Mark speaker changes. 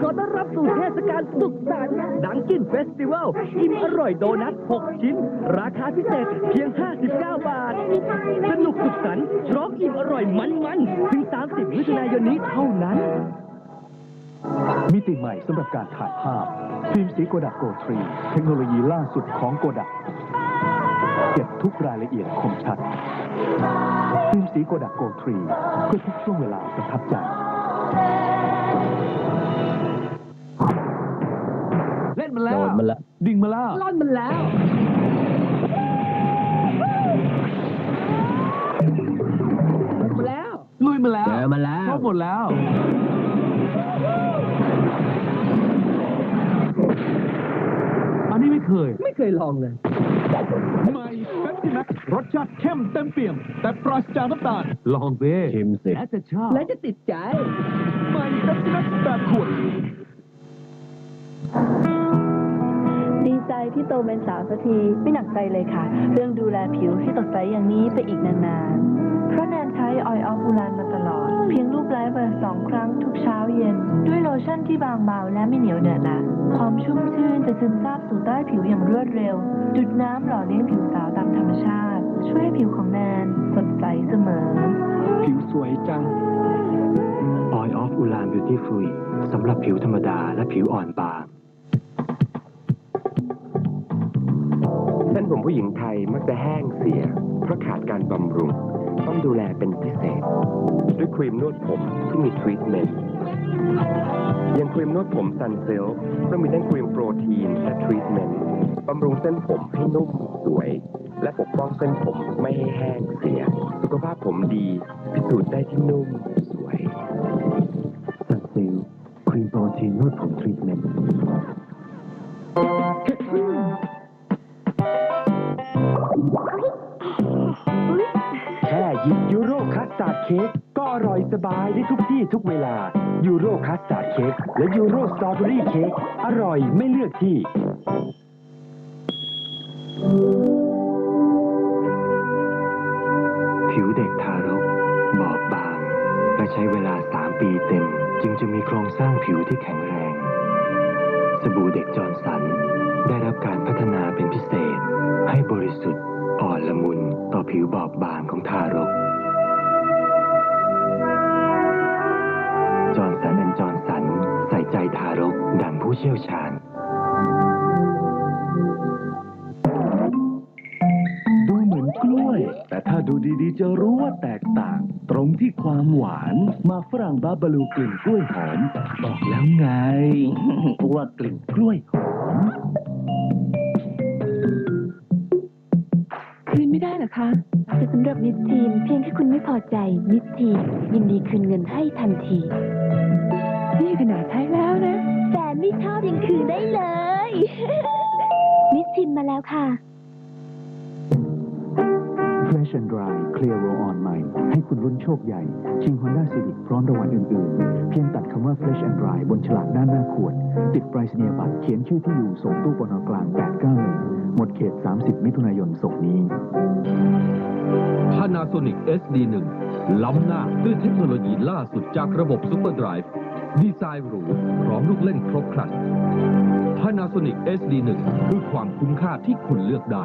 Speaker 1: ขอต้อนรับสู่เทศกาลสุขสันต์ดังกินเฟสติวัลอิ่มอร่อยโดนัท 6 ชิ้น ราคาพิเศษเพียง 59 บาท สนุกสุขสันต์พร้อมอิ่มอร่อยมันๆถึง 30 มิถุนายนนี้เท่านั้น
Speaker 2: มิติใหม่สำหรับการถ่ายภาพ ฟิล์มสีโกดักโกทรีเทคโนโลยีล่าสุดของโกดัก เก็บทุกรายละเอียดคมชัด ฟิล์มสีโกดักโกทรีเพื่อทุกช่วงเวลาประทับใจ แล้ว
Speaker 1: โดนมันละ
Speaker 2: ดิ่งมาแล้ว
Speaker 1: ร่อนมันแล้ว มาแล้ว
Speaker 2: ลุยมาแล้ว
Speaker 1: เจอมาแล้ว
Speaker 2: ครบหมดแล้วอันนี้ไม่เคย
Speaker 1: ไม่เคยลองเลย
Speaker 2: ใหม่เป๊ปซี่แม็กรสชาติเข้มเต็มเปี่ยม แต่ปราศจากน้ำตาล ลองเบ้
Speaker 1: ชิมสิ
Speaker 2: และจะชอบ
Speaker 1: และจะติดใจ
Speaker 2: ใหม่เป๊ปซี่แม็กแบบขวด
Speaker 3: ดีใจที่ โตเป็นสาวสักทีไม่หนักใจเลยค่ะ เรื่องดูแลผิวให้สดใสอย่างนี้ไปอีกนานๆ เพราะแนนใช้ออยล์ออฟฟูลานมาตลอด เพียงรูปไลฟ์เบอร์สองครั้งทุกเช้าเย็น ด้วยโลชั่นที่บางเบาและไม่เหนียวเหนอะหนะความชุ่มชื่นจะซึมซาบสู่ใต้ผิวอย่างรวดเร็ว จุดน้ำหล่อเลี้ยงผิวสาวตามธรรมชาติ ช่วยให้ผิวของแนนสดใสเสมอ
Speaker 2: ผิวสวยจัง Oil of Ulan Beauty Fluid สำหรับผิวธรรมดาและผิวอ่อนบาง
Speaker 4: ผมผู้หญิงไทยมักจะแห้งเสีย เพราะขาดการบำรุง ต้องดูแลเป็นพิเศษ ด้วยครีมนวดผมที่มีทรีทเมนต์ย่างครีมนวดผมซันเซลก็มีทั้งครีมโปรตีนและทรีทเมนต์บำรุงเส้นผมให้นุ่มสวย และปกป้องเส้นผมไม่ให้แห้งเสีย สุขภาพผมดี พิสูจน์ได้ที่นุ่มสวย
Speaker 2: สันเซลครีมโปรตีนนวดผมทรีทเมนต์
Speaker 4: ยูโรคัสตาร์ดเค้กก็อร่อยสบายได้ทุกที่ทุกเวลา ยูโรคัสตาร์ดเค้กและยูโรสตรอเบอรี่เค้กอร่อยไม่เลือกที่
Speaker 2: ผิวเด็กทารกบอบบางและใช้เวลา 3 ปีเต็ม จึงจะมีโครงสร้างผิวที่แข็งแรง สบู่เด็กจอร์นสัน ได้รับการพัฒนาเป็นพิเศษ ให้บริสุทธิ์ อนละมุนต่อผิวบอบบางของทารก จอร์นสันแอนจอร์นสันใส่ใจทารกดังผู้เชี่ยวชาญ ดูเหมือนกล้วย แต่ถ้าดูดีๆ จะรู้ว่าแตกต่าง ตรงที่ความหวานมาฝรั่งบาบาลูกลิ่นกล้วยหอม บอกแล้วไง ว่ากลิ่นกล้วยหอม
Speaker 3: หรับมิสทีนเพียงแค่คุณไม่พอใจ มิสทีนยินดีคืนเงินให้ทันที นี่ขนาดใช้แล้วนะแฟนไม่ชอบยังคืนได้เลย มิสทีนมาแล้วค่ะ
Speaker 2: Fresh and Dry Clear Roll On ใหม่ ให้คุณลุ้นโชคใหญ่ ชิง Honda Civic พร้อมรางวัลอื่น ๆ เพียงตัดคำว่า Fresh and Dry บนฉลากด้านหน้าขวด ติดปลายศนียบัตรเขียนชื่อที่อยู่ส่งตู้ปนกลาง 891 หมดเขต 30 มิถุนายนศกนี้
Speaker 5: Panasonic SD1 ล้ำหน้าด้วยเทคโนโลยีล่าสุดจากระบบ Super Drive ดีไซน์หรูพร้อมลูกเล่นครบครัน Panasonic SD1 คือความคุ้มค่าที่คุณเลือกได้